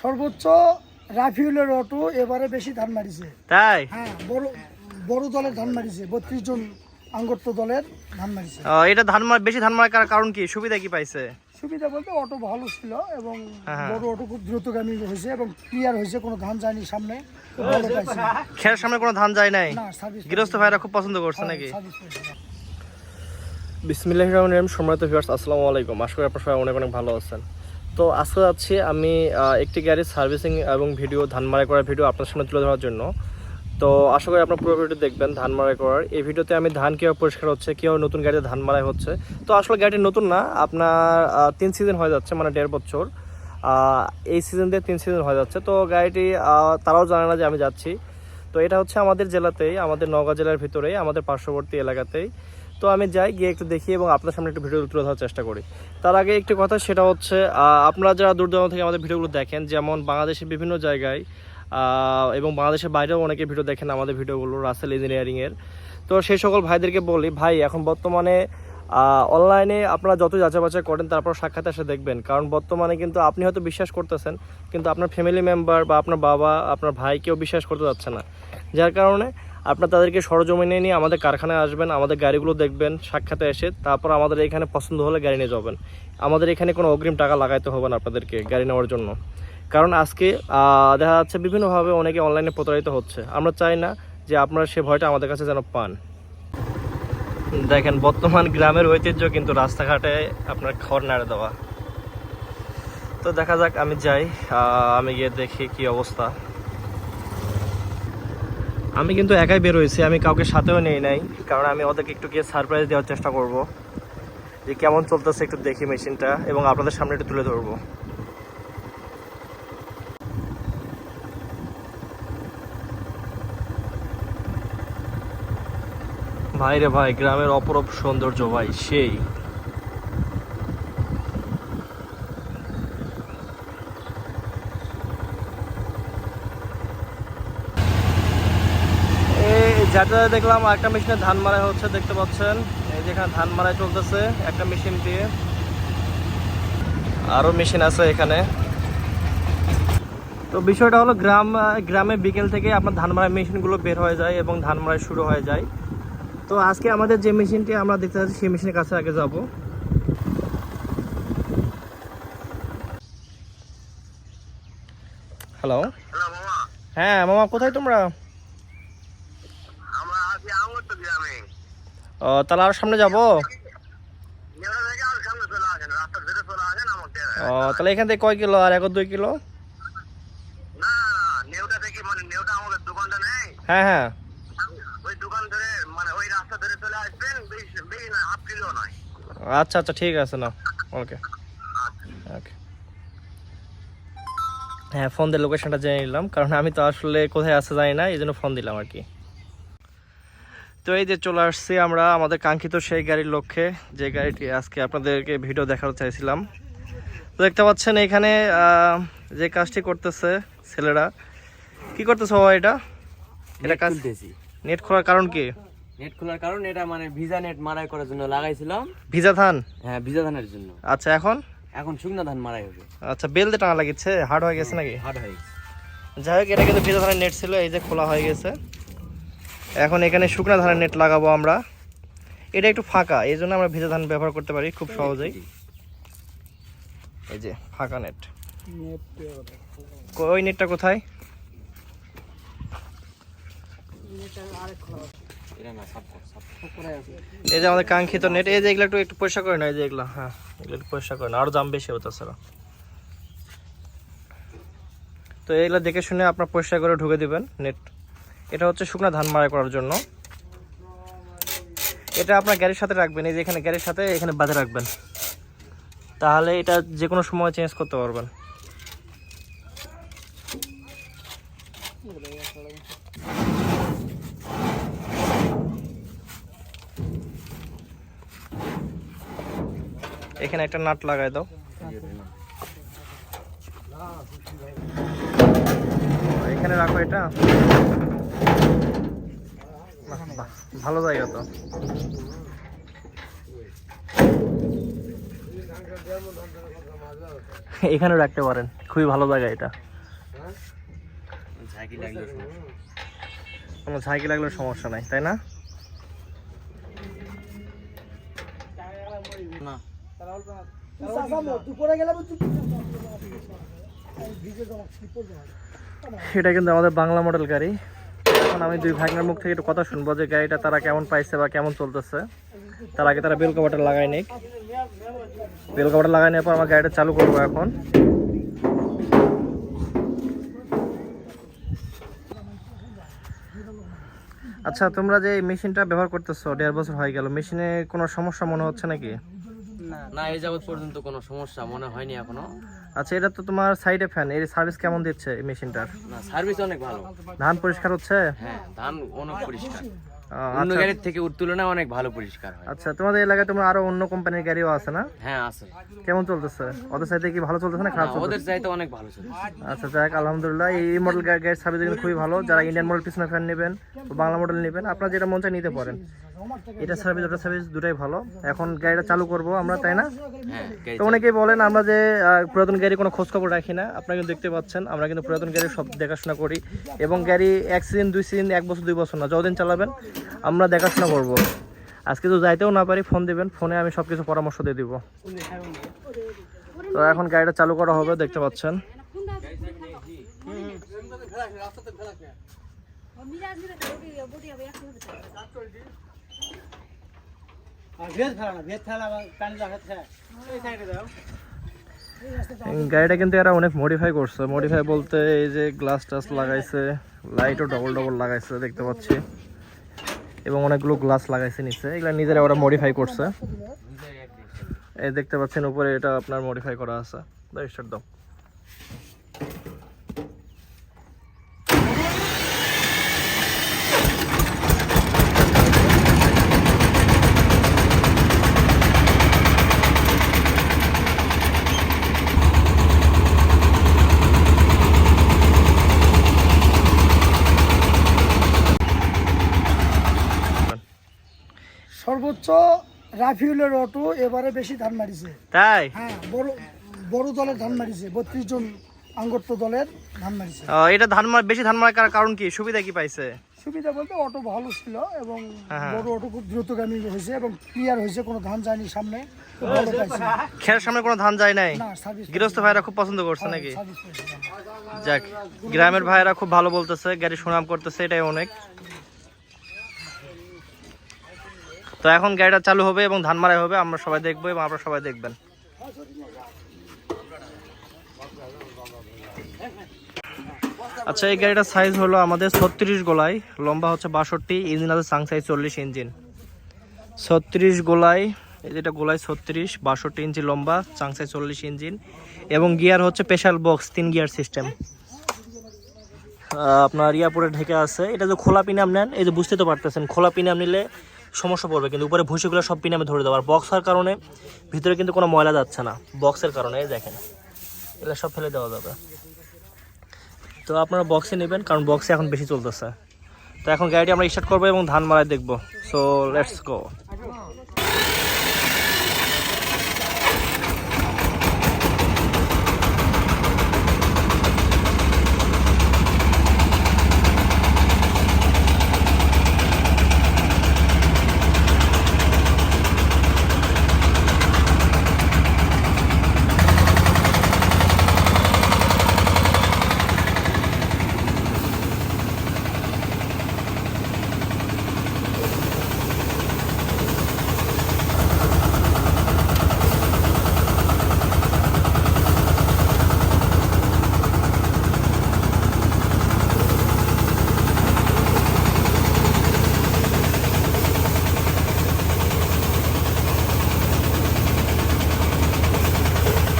সর্বোচ্চ রাফিউলের অটো এবারে বেশি ধান মারিছে। তাই? হ্যাঁ বড় বড় দলের ধান মারিছে বত্রিশ জন আঙ্গত্য দলের ধান মারিছে। এটা ধান মার বেশি ধান মারার কারণ কি? সুবিধা কি পাইছে? সুবিধা বলতে অটো ভালো ছিল এবং হ্যাঁ। বড় অটো খুব দ্রুতগামী হয়েছে এবং ক্লিয়ার হয়েছে কোনো ধান যায়নি সামনে খুব ভালো পাইছে। খের সামনে কোনো ধান যায় নাই? গৃহস্থ ভাইরা খুব পছন্দ করছে নাকি? সার্ভিস পাইছে। বিসমিল্লাহ রহমান রহিম সম্মানিত ভিউয়ার্স আসসালামু আলাইকুম। আশা করি আপনার সবাই অনেক অনেক ভালো আছেন। তো আজকে যাচ্ছি আমি একটি গাড়ির সার্ভিসিং এবং ভিডিও ধান মারাই করার ভিডিও আপনার সামনে তুলে ধরার জন্য। তো আশা করি আপনার পুরো ভিডিও দেখবেন ধান মারাই করার। এই ভিডিওতে আমি ধান কীভাবে পরিষ্কার হচ্ছে, কীভাবে নতুন গাড়িতে ধান মারাই হচ্ছে। তো আসলে গাড়িটি নতুন না, আপনার তিন সিজন হয়ে যাচ্ছে মানে দেড় বছর। এই সিজন দিয়ে তিন সিজন হয়ে যাচ্ছে। তো গাড়িটি তারাও জানে না যে আমি যাচ্ছি। তো এটা হচ্ছে আমাদের জেলাতেই, আমাদের নওগাঁ জেলার ভিতরেই, আমাদের পার্শ্ববর্তী এলাকাতেই। তো আমি যাই, গিয়ে একটু দেখি এবং আপনার সামনে একটু ভিডিও তুলে ধরার চেষ্টা করি। তার আগে একটি কথা, সেটা হচ্ছে আপনারা যারা দূর দূরান্ত থেকে আমাদের ভিডিওগুলো দেখেন, যেমন বাংলাদেশের বিভিন্ন জায়গায় এবং বাংলাদেশের বাইরেও অনেকে ভিডিও দেখেন আমাদের ভিডিওগুলো, রাসেল ইঞ্জিনিয়ারিংয়ের। তো সেই সকল ভাইদেরকে বলি, ভাই, এখন বর্তমানে অনলাইনে আপনারা যত যাচাই বাছাই করেন, তারপর সাক্ষাৎ এসে দেখবেন। কারণ বর্তমানে কিন্তু আপনি হয়তো বিশ্বাস করতেছেন, কিন্তু আপনার ফ্যামিলি মেম্বার বা আপনার বাবা, আপনার ভাই কেউ বিশ্বাস করতে যাচ্ছে না। যার কারণে আপনার তাদেরকে সরজমিনে নিয়ে আমাদের কারখানায় আসবেন, আমাদের গাড়িগুলো দেখবেন, সাক্ষাতে এসে তারপর আমাদের এখানে পছন্দ হলে গাড়ি নিয়ে যাবেন। আমাদের এখানে কোনো অগ্রিম টাকা লাগাইতে হবে না আপনাদেরকে গাড়ি নেওয়ার জন্য। কারণ আজকে দেখা যাচ্ছে বিভিন্নভাবে অনেকে অনলাইনে প্রতারিত হচ্ছে। আমরা চাই না যে আপনারা সে ভয়টা আমাদের কাছে যেন পান। দেখেন, বর্তমান গ্রামের ঐতিহ্য কিন্তু রাস্তাঘাটে আপনার খড় নাড়ে দেওয়া। তো দেখা যাক, আমি যাই আমি গিয়ে দেখি কি অবস্থা। আমি কিন্তু একাই বের হয়েছি, আমি কাউকে সাথেও নেই নাই, কারণ আমি ওদেরকে একটু গিয়ে সারপ্রাইজ দেওয়ার চেষ্টা করব। যে কেমন চলতেছে একটু দেখি মেশিনটা, এবং আপনাদের সামনে একটু তুলে ধরবো। ভাই রে ভাই, গ্রামের অপরূপ সৌন্দর্য ভাই, সেই। যেটা দেখলাম একটা মেশিনে ধান মারাই হচ্ছে দেখতে পাচ্ছেন। এই যেখানে ধান মারাই চলতেছে একটা মেশিন দিয়ে। আরও মেশিন আছে এখানে। তো বিষয়টা হলো গ্রাম গ্রামে বিকেল থেকে আপনার ধান মারাই মেশিনগুলো বের হয়ে যায় এবং ধান মারাই শুরু হয়ে যায়। তো আজকে আমাদের যে মেশিনটি আমরা দেখতে পাচ্ছি সেই মেশিনের কাছে আগে যাব। হ্যালো হ্যাঁ মামা কোথায় তোমরা আমরা আছি আমগত গ্রামে ও তাহলে আর সামনে যাব? ও তাহলে এখান থেকে কয় কিলো? আর এক দুই কিলো? মানে হ্যাঁ হ্যাঁ। ওই দোকান ধরে মানে ওই রাস্তা ধরে চলে আসবেন বেশি বেশি হাফ কিলো নয়। আচ্ছা আচ্ছা ঠিক আছে না ওকে। ওকে। হ্যাঁ ফোন দিয়ে লোকেশনটা জেনে নিলাম কারণ আমি তো আসলে কোথায় আছে জানি না এই জন্য ফোন দিলাম আর কি। তো এই যে চলে আসছি আমরা আমাদের কাঙ্ক্ষিত সেই গাড়ির লক্ষ্যে যে গাড়িটি আজকে আপনাদেরকে ভিডিও দেখাতে চাইছিলাম। তো দেখতে পাচ্ছেন এখানে যে কাজটি করতেছে ছেলেরা। কি করতেছে বাবা এটা? এটা কাজ নেট খোলার কারণ কি? নেট খোলার কারণ এটা মানে ভিজা নেট মারাই করার জন্য লাগাইছিলাম। ভিজা ধান? হ্যাঁ ভিজা ধানের জন্য। আচ্ছা এখন? এখন শুকনা ধান মারাই হবে। আচ্ছা বেল দিয়ে টানা লাগিচ্ছে হার্ড হয়ে গেছে নাকি? হার্ড হয়ে গেছে। যাই হোক এটা কিন্তু ভিজা ধানের নেট ছিল এই যে খোলা হয়ে গেছে। এখন এখানে শুকনা ধানের নেট লাগাবো আমরা। এটা একটু ফাঁকা, এই জন্য আমরা ভিজা ধান ব্যবহার করতে পারি খুব সহজেই। এই যে, ফাঁকা নেট ওই নেটটা কোথায়? এই যে আমাদের কাঙ্ক্ষিত নেট এই যে এগুলো একটু একটু পরিষ্কার করে না এই যে এগুলো হ্যাঁ এগুলো একটু পরিষ্কার করে না আরও দাম বেশি হতো স্যার তো এগুলো দেখে শুনে আপনার পরিষ্কার করে ঢুকে দিবেন নেট এটা হচ্ছে শুকনা ধান মারাই করার জন্য। এটা আপনার গাড়ির সাথে রাখবেন, এই যে এখানে গাড়ির সাথে এখানে বাঁধে রাখবেন। তাহলে এটা যে কোনো সময় চেঞ্জ করতে পারবেন। এখানে একটা নাট লাগাই দাও। এখানে রাখো এটা। বাহ, ভালো জায়গা তো। এখানে রাখতে পারেন খুবই ভালো জায়গা এটা। কোনো ঝাঁকি লাগলে সমস্যা নাই তাই না? এটা কিন্তু আমাদের বাংলা মডেল গাড়ি। এখন আমি দুই ভাগনার মুখ থেকে একটু কথা শুনব যে গাড়িটা তারা কেমন পাইছে বা কেমন চলতেছে। তার আগে তারা বেল কভারটা লাগাই নিক। বেল কভারটা লাগাই নেওয়ার পর আমার গাড়িটা চালু করব এখন। আচ্ছা তোমরা যে মেশিনটা ব্যবহার করতেছো, দেড় বছর হয়ে গেল, মেশিনে কোনো সমস্যা মনে হচ্ছে নাকি? না এই যাবত পর্যন্ত কোনো সমস্যা মনে হয়নি এখনও। আচ্ছা এটা তো তোমার সাইডে ফ্যান এর সার্ভিস কেমন দিচ্ছে এই মেশিনটার? না সার্ভিস অনেক ভালো। ধান পরিষ্কার হচ্ছে? হ্যাঁ ধান অনেক পরিষ্কার। অন্য আচ্ছা। গাড়ির থেকে তুলনায় অনেক ভালো পরিষ্কার হয়। আচ্ছা তোমাদের এলাকায় তোমার আরও অন্য কোম্পানির গাড়িও আছে না? হ্যাঁ আছে। কেমন চলতেছে? ওদের সাইডে কি ভালো চলতেছে না খারাপ চলতেছে? ওদের চাইতে অনেক ভালো আচ্ছা যাক আলহামদুলিল্লাহ এই মডেল গাড়ির সার্ভিস কিন্তু খুবই ভালো। যারা ইন্ডিয়ান মডেল পিছনে ফ্যান নেবেন বা বাংলা মডেল নেবেন আপনারা যেটা মন চায় নিতে পারেন। এটা সার্ভিস ওটা সার্ভিস দুটাই ভালো। এখন গাড়িটা চালু করব আমরা তাই না? হ্যাঁ তো অনেকেই বলেন আমরা যে পুরাতন গাড়ি কোনো খোঁজ খবর রাখি না। আপনারা কিন্তু দেখতে পাচ্ছেন আমরা কিন্তু পুরাতন গাড়ি সব দেখাশোনা করি। এবং গাড়ি এক সিজন দুই সিজন এক বছর দুই বছর না যতদিন চালাবেন আমরা দেখাশোনা করব। আজকে তো যাইতেও না পারি ফোন দিবেন ফোনে আমি সব কিছু পরামর্শ দিয়ে দিব। তো এখন গাড়িটা চালু করা হবে দেখতে পাচ্ছেন। এই গাড়িটা কিন্তু এরা অনেক মডিফাই করছে। মডিফাই বলতে এই যে গ্লাস টাস লাগাইছে লাইটও ডবল ডবল লাগাইছে, দেখতে পাচ্ছি। এবং অনেকগুলো গ্লাস লাগাইছে নিচে। এগুলো নিজেরা ওরা মডিফাই করছে। এই দেখতে পাচ্ছেন উপরে এটা আপনার মডিফাই করা আছে। স্টার্ট সর্বোচ্চ রাফিউলের অটো এবারে বেশি ধান মারিছে। তাই? হ্যাঁ বড় বড় দলের ধান মারিছে বত্রিশ জন আঙ্গত্য দলের ধান মারিছে। এটা ধান মার বেশি ধান মারার কারণ কি? সুবিধা কি পাইছে? সুবিধা বলতে অটো ভালো ছিল এবং হ্যাঁ। বড় অটো খুব দ্রুতগামী হয়েছে এবং ক্লিয়ার হয়েছে কোনো ধান যায়নি সামনে। খুব ভালো পাইছে। খের সামনে কোনো ধান যায় নাই? গৃহস্থ ভাইরা খুব পছন্দ করছে নাকি? যাক গ্রামের ভাইরা খুব ভালো বলতেছে গাড়ি সুনাম করতেছে এটাই অনেক। তো এখন গাড়িটা চালু হবে এবং ধান মারাই হবে, আমরা সবাই দেখব এবং আপনারা সবাই দেখবেন। আচ্ছা এই গাড়িটার সাইজ হলো আমাদের ছত্রিশ গোলাই, লম্বা হচ্ছে বাষট্টি ইঞ্জিন আছে সাং সাইজ চল্লিশ ইঞ্জিন ছত্রিশ এই যেটা গোলাই ছত্রিশ, বাষট্টি ইঞ্চি লম্বা চাং সাইজ চল্লিশ ইঞ্জিন এবং গিয়ার হচ্ছে স্পেশাল বক্স তিন গিয়ার সিস্টেম আপনার ইয়াপুরে ঢেকে আছে, এটা যে খোলা পিনাম নেন, এই যে বুঝতে তো পারতেছেন, খোলা পিনাম নিলে সমস্যা পড়বে, কিন্তু উপরে ভুসিগুলো সব পিনে আমি ধরে দেবো আর বক্স হওয়ার কারণে ভিতরে কিন্তু কোনো ময়লা যাচ্ছে না। বক্সের কারণে দেখেন। এগুলো সব ফেলে দেওয়া যাবে। তো আপনারা বক্সে নেবেন, কারণ বক্সে এখন বেশি চলতেছে। তো এখন গাড়িটি আমরা স্টার্ট করব এবং ধান মারায় দেখব। সো লেটস গো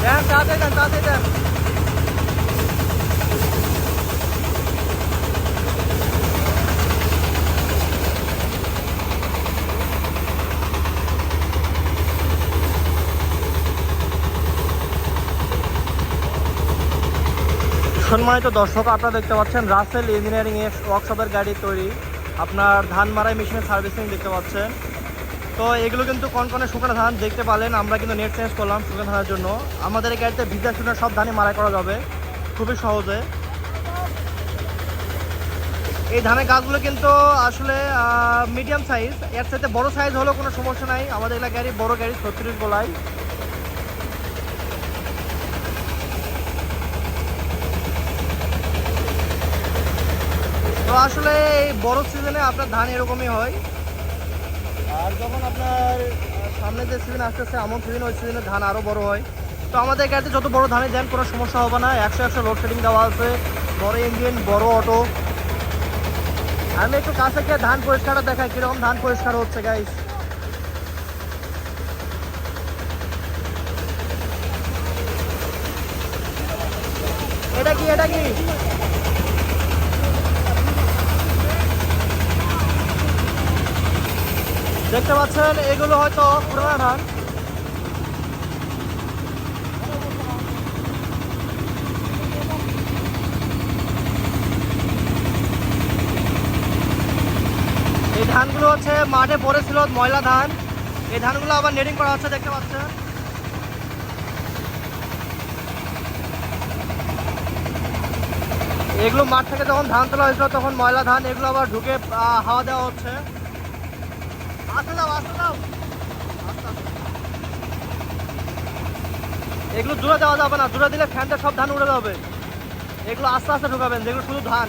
দেন তাড়াতাড়ি দেন তাড়াতাড়ি দেন সম্মানিত দর্শক, আপনারা দেখতে পাচ্ছেন রাসেল ইঞ্জিনিয়ারিং এর ওয়ার্কশপের গাড়ি তৈরি। আপনার ধান মারাই মেশিনের সার্ভিসিং দেখতে পাচ্ছেন। তো এগুলো কিন্তু কনকনে শুকনো ধান দেখতে পারলেন, আমরা কিন্তু নেট চেঞ্জ করলাম শুকনো ধানের জন্য। আমাদের এই গাড়িতে ভিজা শুকনো সব ধানই মারাই করা যাবে, খুবই সহজে। এই ধানের গাছগুলো কিন্তু আসলে মিডিয়াম সাইজ এর সাথে বড় সাইজ হলেও কোনো সমস্যা নাই। আমাদের এলাকায় গাড়ি বড় গাড়ি, ছত্রিশ বলাই তো আসলে এই বড় সিজনে আপনার ধান এরকমই হয়। আর যখন আপনার সামনে যে সিজন আসতেছে, এমন সিজন ওই সিজনে ধান আরও বড় হয়। তো আমাদের গাড়িতে যত বড় ধানে দেন কোনো সমস্যা হবে না, একশো একশো লোডশেডিং দেওয়া আছে। বড় ইঞ্জিন বড় অটো আমি একটু কাছে গিয়ে ধান পরিষ্কারটা দেখাই, কীরকম ধান পরিষ্কার হচ্ছে গাইস এটা কি এটা কি? দেখতে পাচ্ছেন, এগুলো হয়তো পুরানা ধান এই ধানগুলো হচ্ছে মাঠে পড়েছিল ময়লা ধান। এই ধানগুলো আবার নেডিং করা হচ্ছে, দেখতে পাচ্ছেন। এগুলো মাঠ থেকে যখন ধান তোলা হয়েছিল, তখন ময়লা ধান এগুলো আবার ঢুকে হাওয়া দেওয়া হচ্ছে আসতে দাও আসতে দাও আস্তে আস্তে। এগুলো জোরে দেওয়া যাবে না। জুড়ে দিলে ফ্যানটা সব ধান উড়ে যাবে। এগুলো আস্তে আস্তে ঢুকাবেন। যেগুলো শুধু ধান।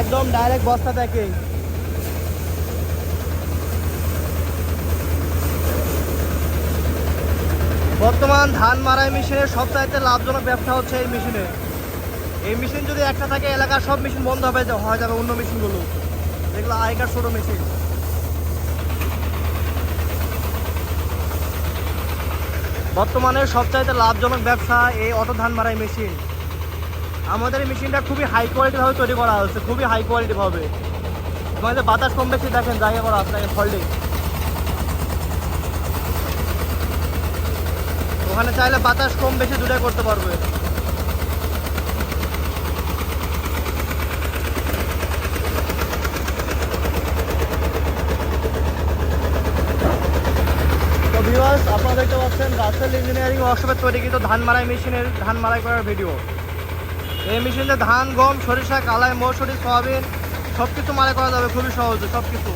একদম ডাইরেক্ট বস্তা থেকে। বর্তমান ধান মারাই মেশিনের সবচাইতে লাভজনক ব্যবসা হচ্ছে এই মেশিনে। এই মেশিন যদি একটা থাকে, এলাকার সব মেশিন বন্ধ হবে হয়ে যাবে অন্য মেশিনগুলো। যেগুলো আগেকার ছোটো মেশিন। বর্তমানে সবচাইতে লাভজনক ব্যবসা এই অটো ধান মারাই মেশিন। আমাদের মেশিনটা খুবই হাই কোয়ালিটি ভাবে তৈরি করা হচ্ছে, খুবই হাই কোয়ালিটি ভাবে। তোমাদের বাতাস কম বেশি দেখেন জায়গা করা আপনাকে ফল্ডিং ওখানে চাইলে বাতাস কম বেশি দুটাই করতে পারবে। আপনারা দেখতে পাচ্ছেন রাসেল ইঞ্জিনিয়ারিং ওয়ার্কশপে কিন্তু ধান মারাই মেশিনের ধান মারাই করার ভিডিও এই মেশিনে ধান, গম, সরিষা, কালাই, মৌসুরি, সয়াবিন সব কিছু মালে করা যাবে, খুবই সহজে সব কিছু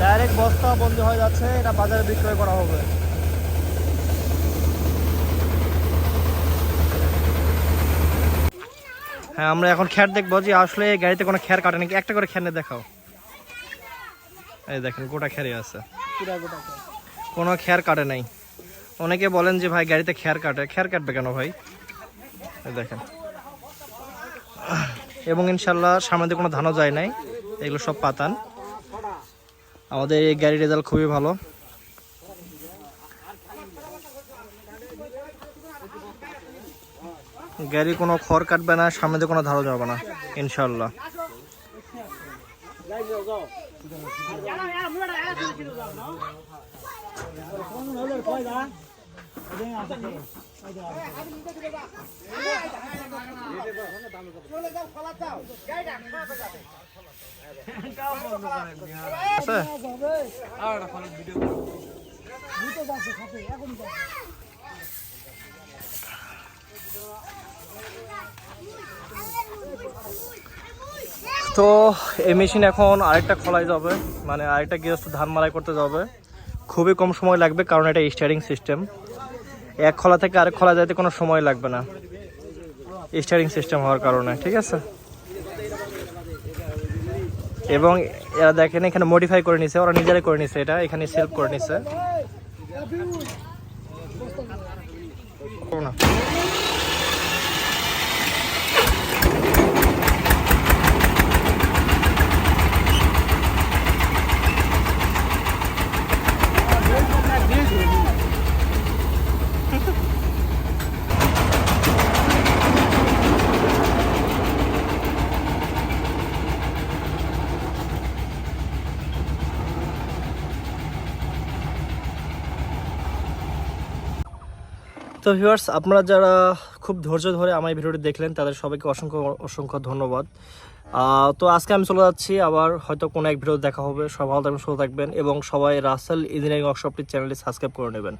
ডাইরেক্ট বস্তা বন্দি হয়ে যাচ্ছে এটা বাজারে বিক্রয় করা হবে। হ্যাঁ আমরা এখন খ্যার দেখব যে আসলে এই গাড়িতে কোনো খ্যার কাটে নাকি? একটা করে খ্যার দেখাও। এই দেখেন গোটা খ্যারই আছে। কোনো খ্যার কাটে নাই। অনেকে বলেন যে ভাই গাড়িতে খ্যার কাটে। খ্যার কাটবে কেন ভাই? এই দেখেন। এবং ইনশাল্লাহ সামনে কোনো ধানও যায় নাই। এগুলো সব পাতান। আমাদের এই গাড়ির রেজাল্ট খুবই ভালো। গাড়ি কোনো খড় কাটবে না সামনে দিয়ে কোনো ধারও যাবে না ইনশাল্লাহ তো এই মেশিন এখন আরেকটা খোলাই যাবে মানে আরেকটা গৃহস্থ ধান মারাই করতে যাবে। খুবই কম সময় লাগবে কারণ এটা স্টারিং সিস্টেম এক খোলা থেকে আরেক খোলা যাইতে কোনো সময় লাগবে না। স্টারিং সিস্টেম হওয়ার কারণে, ঠিক আছে? এবং এরা দেখেন এখানে মডিফাই করে নিছে, ওরা নিজেরাই করে নিছে এটা, এখানে সেলফ করে নিছে। না। তো ভিউয়ার্স, আপনারা যারা খুব ধৈর্য ধরে আমার ভিডিওটি দেখলেন, তাদের সবাইকে অসংখ্য অসংখ্য ধন্যবাদ। তো আজকে আমি চলে যাচ্ছি, আবার হয়তো কোনো এক ভিডিও দেখা হবে। সবাই ভালো থাকবেন, সুস্থ থাকবেন এবং সবাই রাসেল ইঞ্জিনিয়ারিং ওয়ার্কশপটির চ্যানেলটি সাবস্ক্রাইব করে নেবেন।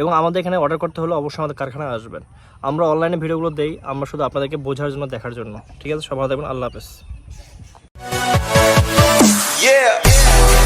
এবং আমাদের এখানে অর্ডার করতে হলে অবশ্যই আমাদের কারখানায় আসবেন। আমরা অনলাইনে ভিডিওগুলো দেই, আমরা শুধু আপনাদেরকে বোঝার জন্য, দেখার জন্য। ঠিক আছে? সবাই থাকবেন, আল্লাহ হাফেজ। Yeah.